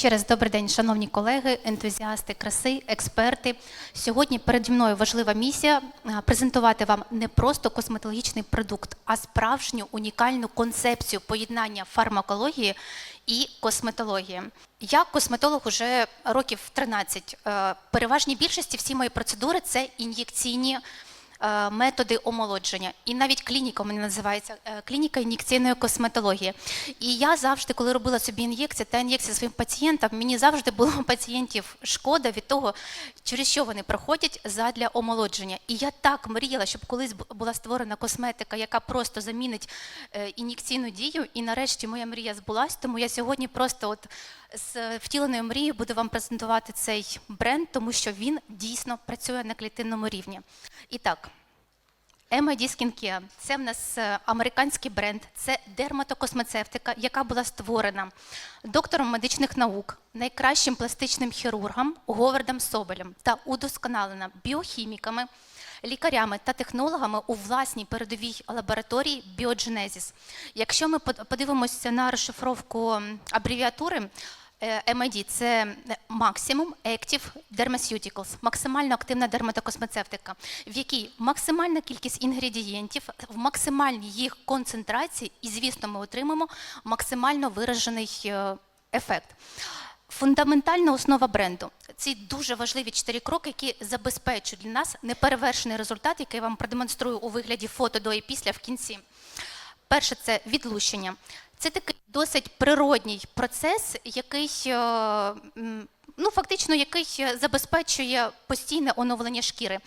Ще раз добрий день, шановні колеги, ентузіасти краси, експерти. Сьогодні переді мною важлива місія е, презентувати вам не просто косметологічний продукт, а справжню унікальну концепцію поєднання фармакології і косметології. Я косметолог уже років 13. Е, Переважній більшості всі мої процедури це ін'єкційні методи омолодження. І навіть клініка мене називається е, клініка ін'єкційної косметології. І я завжди, коли робила собі ін'єкції та ін'єкції своїм пацієнтам, мені завжди було пацієнтів шкода від того, через що вони проходять задля омолодження. І я так мріяла, щоб колись була створена косметика, яка просто замінить е, ін'єкційну дію. І нарешті моя мрія збулась. Тому я сьогодні просто от з втіленою мрією буду вам презентувати цей бренд, тому що він дійсно працює на клітинному рівні. І так. MID Skincare – це в нас е, американський бренд, це дерматокосмецевтика, яка була створена доктором медичних наук, найкращим пластичним хірургом Говардом Соболем та удосконалена біохіміками, лікарями та технологами у власній передовій лабораторії Biogenesis. Якщо ми подивимося на розшифровку абревіатури, Е, MID – це Maximum Active Dermaceuticals, максимально активна дерматокосмецевтика, в якій максимальна кількість інгредієнтів в максимальній їх концентрації, і, звісно, ми отримаємо максимально виражений е, ефект. Фундаментальна основа бренду ці дуже важливі чотири кроки, які забезпечують для нас неперевершений результат, який я вам продемонструю у вигляді фото до і після в кінці. Перше це відлущення. Це такий досить природній процес, який е, ну, фактично який забезпечує постійне оновлення шкіри.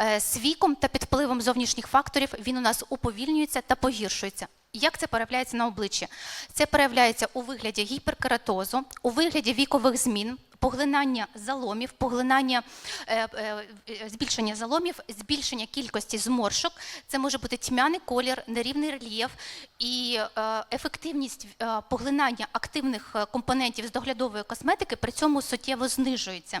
Е, З віком та під впливом зовнішніх факторів він у нас уповільнюється та погіршується. Як це проявляється на обличчі? Це проявляється у вигляді гіперкератозу, у вигляді вікових змін, поглинання заломів, поглинання е, е, е, збільшення заломів, збільшення кількості зморшок. Це може бути тьмяний колір, нерівний рельєф і ефективність поглинання активних компонентів з доглядової косметики при цьому суттєво знижується.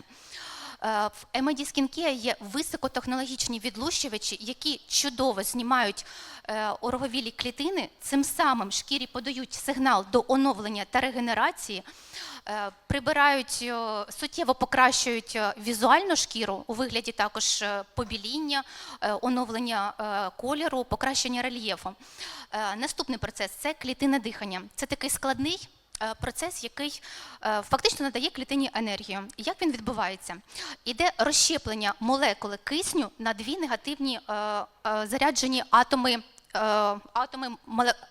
Е, В MID Skincare є високотехнологічні відлущувачі, які чудово знімають е, ороговілі клітини, цим самим шкірі подають сигнал до оновлення та регенерації, е, прибирають, суттєво покращують візуальну шкіру у вигляді також побіління, оновлення кольору, покращення рельєфу. Наступний процес це клітинне дихання. Це такий складний процес, який е, фактично надає клітині енергію. Як він відбувається? Іде розщеплення молекули кисню на дві негативні е, е, заряджені атоми. е, Атоми,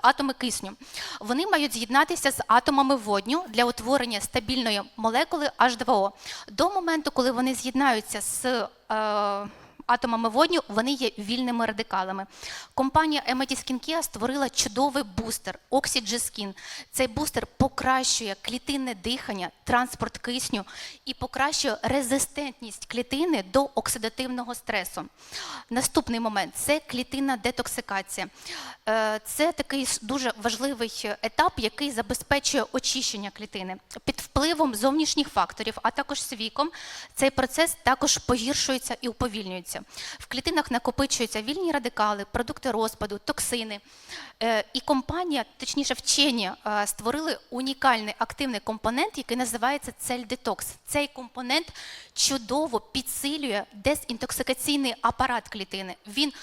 атоми кисню. Вони мають з'єднатися з атомами водню для утворення стабільної молекули H2O. До моменту, коли вони з'єднаються з е, атомами водню, вони є вільними радикалами. Компанія Emity Skincare створила чудовий бустер Oxygen Цей бустер покращує клітинне дихання, транспорт кисню і покращує резистентність клітини до оксидативного стресу. Наступний момент це клітинна детоксикація. Е, Це такий дуже важливий етап, який забезпечує очищення клітини. Під впливом зовнішніх факторів, а також з віком, цей процес також погіршується і уповільнюється. В клітинах накопичуються вільні радикали, продукти розпаду, токсини. Е, І компанія, точніше, вчені е, створили унікальний активний компонент, який називається цель-детокс. Цей компонент чудово підсилює дезінтоксикаційний апарат клітини. Він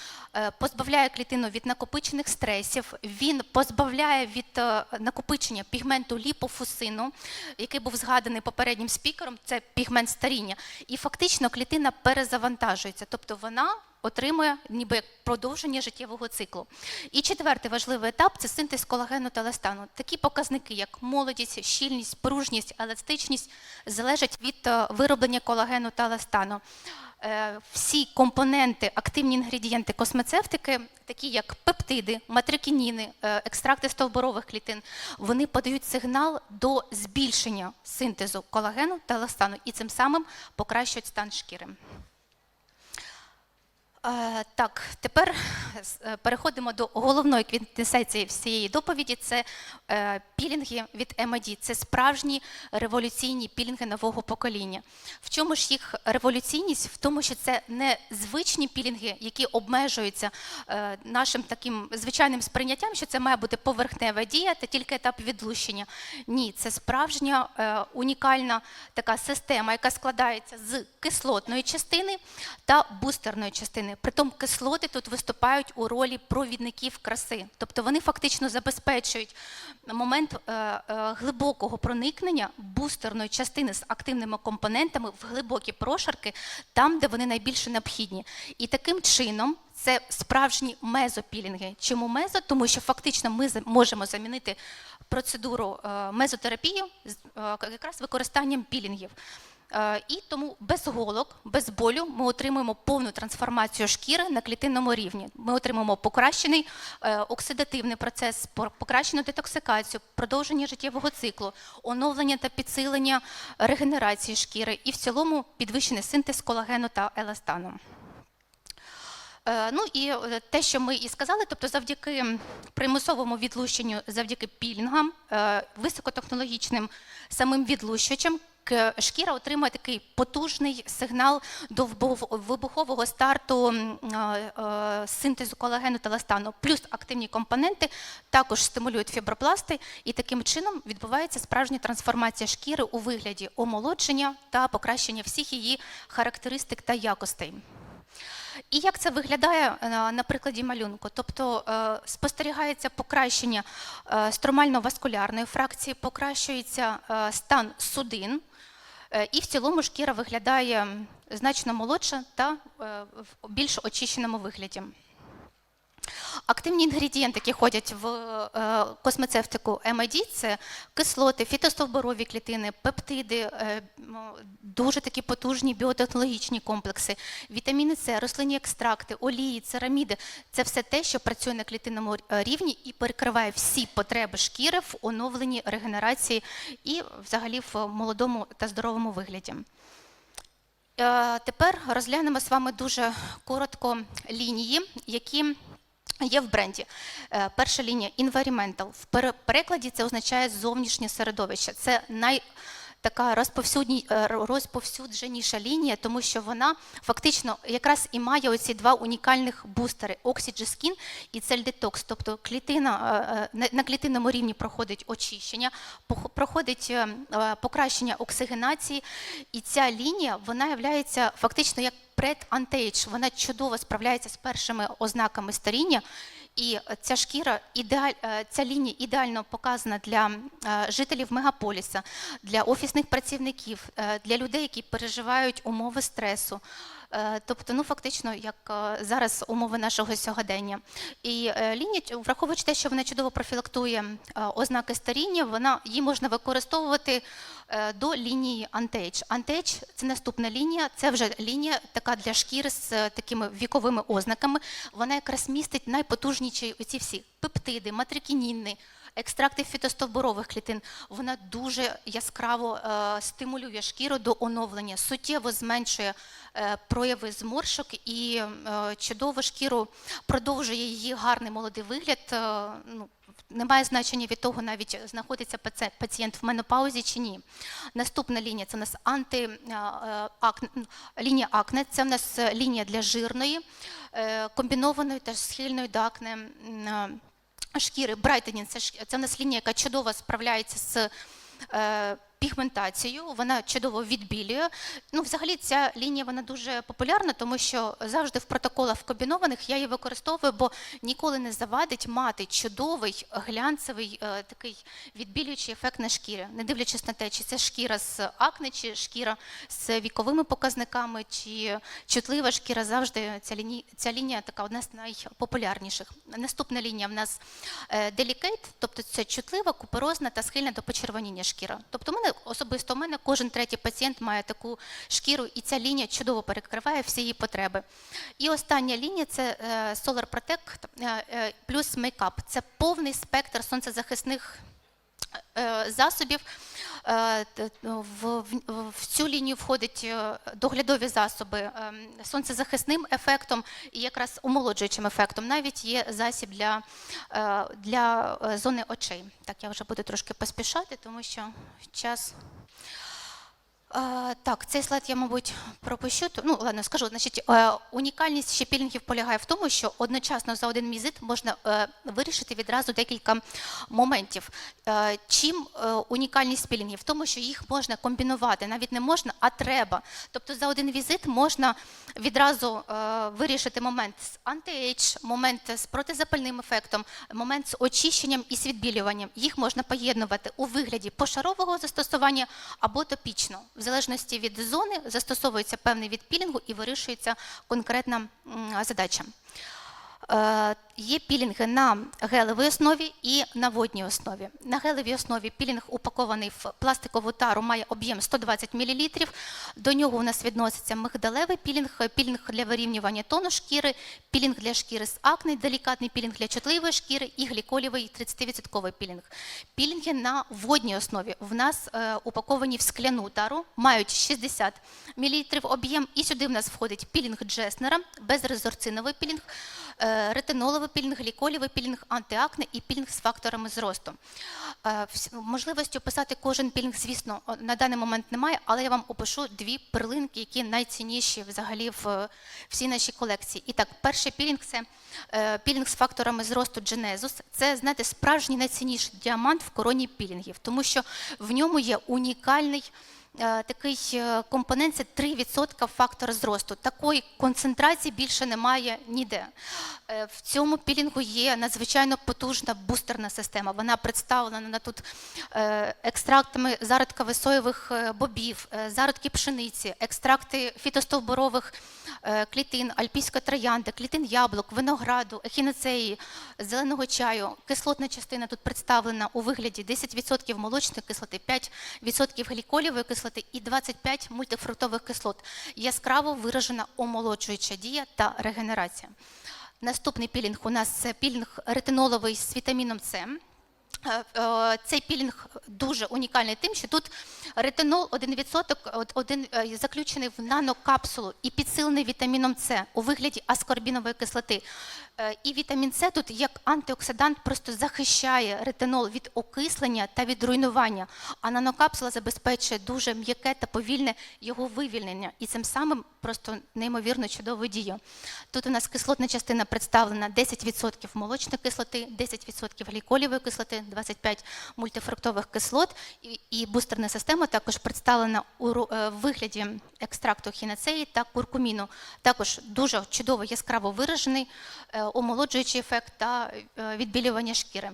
позбавляє клітину від накопичених стресів, він позбавляє від е, накопичення пігменту ліпофусину, який був згаданий попереднім спікером, це пігмент старіння. І фактично клітина перезавантажується, тобто вона отримує ніби як продовження життєвого циклу. І четвертий важливий етап це синтез колагену та еластану. Такі показники, як молодість, щільність, пружність, еластичність, залежать від е, вироблення колагену та еластану. Е, Всі компоненти, активні інгредієнти космецевтики, такі як пептиди, матрикініни, е, екстракти стовбурових клітин, вони подають сигнал до збільшення синтезу колагену та еластану і цим самим покращують стан шкіри. Е, Так, тепер е, переходимо до головної квінтесенції всієї доповіді. Це е, пілінги від MID. Це справжні революційні пілінги нового покоління. В чому ж їх революційність? В тому, що це не звичні пілінги, які обмежуються нашим таким звичайним сприйняттям, що це має бути поверхнева дія та тільки етап відлущення. Ні, це справжня унікальна така система, яка складається з кислотної частини та бустерної частини. Притом кислоти тут виступають у ролі провідників краси, тобто вони фактично забезпечують момент е, е, глибокого проникнення бустерної частини з активними компонентами в глибокі прошарки, там, де вони найбільше необхідні. І таким чином. Це справжні мезопілінги. Чому мезо? Тому що фактично ми можемо замінити процедуру е, мезотерапії якраз використанням пілінгів. Е, І тому без голок, без болю ми отримуємо повну трансформацію шкіри на клітинному рівні. Ми отримуємо покращений е, оксидативний процес, покращену детоксикацію, продовження життєвого циклу, оновлення та підсилення регенерації шкіри і в цілому підвищений синтез колагену та еластану. Е, Ну і те, що ми і сказали, тобто завдяки примусовому відлущенню, завдяки пілінгам, високотехнологічним самим відлущувачам, шкіра отримує такий потужний сигнал до вибухового старту е, е, синтезу колагену та еластану. Плюс активні компоненти також стимулюють фібропласти, і таким чином відбувається справжня трансформація шкіри у вигляді омолодження та покращення всіх її характеристик та якостей. І як це виглядає е, на прикладі малюнку? Тобто е, спостерігається покращення е, стромально-васкулярної фракції, покращується е, стан судин, е, і в цілому шкіра виглядає значно молодша та е, в більш очищеному вигляді. Активні інгредієнти, які ходять в е, космецевтику MID, це кислоти, фітостовборові клітини, пептиди, е, дуже такі потужні біотехнологічні комплекси, вітаміни С, рослинні екстракти, олії, цераміди. Це все те, що працює на клітинному е, рівні і перекриває всі потреби шкіри в оновленні регенерації і взагалі в молодому та здоровому вигляді. Тепер розглянемо з вами дуже коротко лінії, які є в бренді. Е, Перша лінія environmental. В пере- перекладі це означає зовнішнє середовище. Це най така е, розповсюдженіша лінія, тому що вона фактично якраз і має оці два унікальних бустери Oxygen Skin і Detox. Тобто клітина, е, на- клітинному рівні проходить очищення, проходить покращення оксигенації, і ця лінія вона є фактично як пред-антейдж. Вона чудово справляється з першими ознаками старіння. І ця шкіра ідеаль, е, ця лінія ідеально показана для е, жителів мегаполіса, для офісних працівників, е, для людей, які переживають умови стресу. Е, Тобто, ну фактично, як е, зараз умови нашого сьогодення. І е, лінія, враховуючи те, що вона чудово профілактує ознаки старіння, вона її можна використовувати до лінії Anti-Age. Anti-Age – це наступна лінія, це вже лінія така для шкіри з такими віковими ознаками. Вона якраз містить найпотужніші оці всі пептиди, матрикініни, екстракти фітостовборових клітин. Вона дуже яскраво е, стимулює шкіру до оновлення, суттєво зменшує е, прояви зморшок і е, чудово шкіру продовжує її гарний молодий вигляд. ну, немає значення від того, навіть знаходиться пацієнт в менопаузі чи ні. Наступна лінія це у нас анти, акне, лінія акне, це у нас лінія для жирної, комбінованої та схильної до акне шкіри. Брайтенін це, це у яка чудово справляється з пігментацією, вона чудово відбілює. Ну, взагалі, ця лінія вона дуже популярна, тому що завжди в протоколах комбінованих я її використовую, бо ніколи не завадить мати чудовий глянцевий е, такий відбілюючий ефект на шкірі, не дивлячись на те, чи це шкіра з акне, чи шкіра з віковими показниками, чи чутлива шкіра. Завжди ця лінія, ця лінія така одна з найпопулярніших. Наступна лінія в нас Delicate, тобто це чутлива, куперозна та схильна до почервоніння шкіра. Тобто, у мене особисто у мене кожен третій пацієнт має таку шкіру, і ця лінія чудово перекриває всі її потреби. І остання лінія це е, Solar Protect е, е, плюс Makeup. Це повний спектр сонцезахисних засобів. Е, В, в, в цю лінію входять е, доглядові засоби е, сонцезахисним ефектом і якраз омолоджуючим ефектом. Навіть є засіб для, е, для е, зони очей. Так, я вже буду трошки поспішати, тому що час. Е, Так, цей слайд я, мабуть, пропущу. Ну, ладно, скажу. Значить, е, унікальність ще пілінгів полягає в тому, що одночасно за один візит можна е, вирішити відразу декілька моментів. Чим унікальність пілінгів? В тому, що їх можна комбінувати, навіть не можна, а треба. Тобто за один візит можна відразу вирішити момент з анти-ейдж, момент з протизапальним ефектом, момент з очищенням і з відбілюванням. Їх можна поєднувати у вигляді пошарового застосування або топічно. В залежності від зони застосовується певний від пілінгу і вирішується конкретна задача. Є пілінги на гелевій основі і на водній основі. На гелевій основі пілінг упакований в пластикову тару, має об'єм 120 мл. До нього у нас відноситься мигдалевий пілінг, пілінг для вирівнювання тону шкіри, пілінг для шкіри з акне, делікатний пілінг для чутливої шкіри і гліколівий 30% пілінг. Пілінги на водній основі в нас е, упаковані в скляну тару, мають 60 мл об'єм, і сюди в нас входить пілінг Джеснера, безрезорциновий пілінг, е, ретиноловий пілінг, гліколівий пілінг, антиакне і пілінг з факторами зросту. Е, Можливості описати кожен пілінг, звісно, на даний момент немає, але я вам опишу дві перлинки, які найцінніші взагалі в всій нашій колекції. І так, перший пілінг це е, пілінг з факторами зросту Genesis. Це, знаєте, справжній найцінніший діамант в короні пілінгів, тому що в ньому є унікальний такий е, компонент це 3% фактора зросту. Такої концентрації більше немає ніде. Е, В цьому пілінгу є надзвичайно потужна бустерна система. Вона представлена тут е, екстрактами зародкових соєвих е, бобів, е, зародки пшениці, екстракти фітостовборових е, клітин, альпійської троянди, клітин яблук, винограду, ехінацеї, зеленого чаю. Кислотна частина тут представлена у вигляді 10% молочної кислоти, 5% гліколівої кислоти і 25 мультифруктових кислот. Яскраво виражена омолоджуюча дія та регенерація. Наступний пілінг у нас це пілінг ретиноловий з вітаміном С. Е, е, Цей пілінг дуже унікальний тим, що тут ретинол 1%, один е, заключений в нанокапсулу і підсилений вітаміном С у вигляді аскорбінової кислоти. Е, І вітамін С тут як антиоксидант просто захищає ретинол від окислення та від руйнування, а нанокапсула забезпечує дуже м'яке та повільне його вивільнення і цим самим просто неймовірно чудову дію. Тут у нас кислотна частина представлена 10% молочної кислоти, 10% гліколівої кислоти, 25 мультифруктових кислот. І, і бустерна система також представлена у е, вигляді екстракту хінацеї та куркуміну. Також дуже чудово яскраво виражений е, омолоджуючий ефект та е, відбілювання шкіри.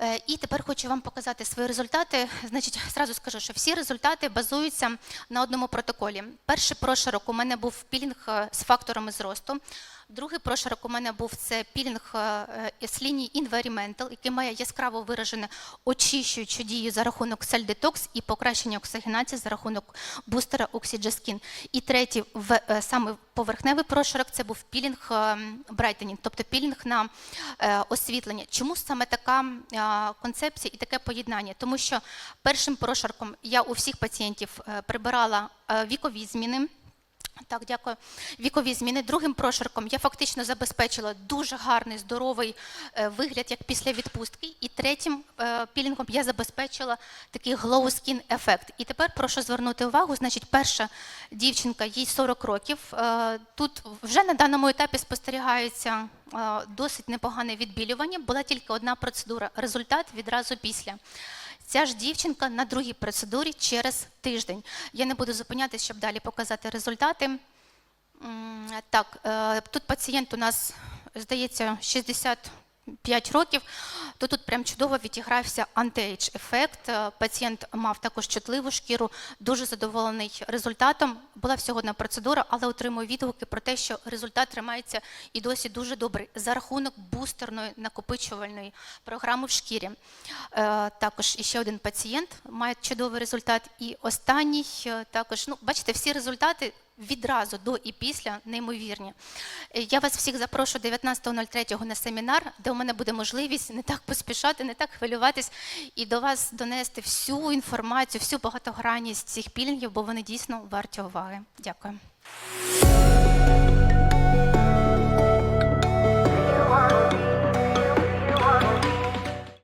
Е, І тепер хочу вам показати свої результати. Значить, зразу скажу, що всі результати базуються на одному протоколі. Перший прошарок у мене був пілінг е, з факторами зросту. Другий прошарок у мене був це пілінг е, е, з лінії Environmental, який має яскраво виражене очищуючу дію за рахунок Detox і покращення оксигенації за рахунок бустера Oxygeskin. І третій, в, е, саме поверхневий прошарок, це був пілінг брайтенінг, тобто пілінг на освітлення. Чому саме така концепція і таке поєднання? Тому що першим прошарком я у всіх пацієнтів прибирала вікові зміни. Так, дякую. Вікові зміни. Другим прошарком я фактично забезпечила дуже гарний, здоровий е, вигляд, як після відпустки. І третім е, пілінгом я забезпечила такий glow skin ефект. І тепер прошу звернути увагу. Значить, перша дівчинка, їй 40 років. Е, Тут вже на даному етапі спостерігається досить непогане відбілювання. Була тільки одна процедура. Результат відразу після. Ця ж дівчинка на другій процедурі через тиждень. Я не буду зупинятися, щоб далі показати результати. Так, е, тут пацієнт у нас, здається, 65 років, то тут прям чудово відігрався антиейдж ефект. Е, Пацієнт мав також чутливу шкіру, дуже задоволений результатом. Була всього одна процедура, але отримую відгуки про те, що результат тримається і досі дуже добрий за рахунок бустерної накопичувальної програми в шкірі. Е, Також іще один пацієнт має чудовий результат. І останній е, також, ну, бачите, всі результати відразу до і після неймовірні. Е, Я вас всіх запрошу 19.03 на семінар, де у мене буде можливість не так поспішати, не так хвилюватись і до вас донести всю інформацію, всю багатогранність цих пільгів, бо вони дійсно варті уваги. Дякую.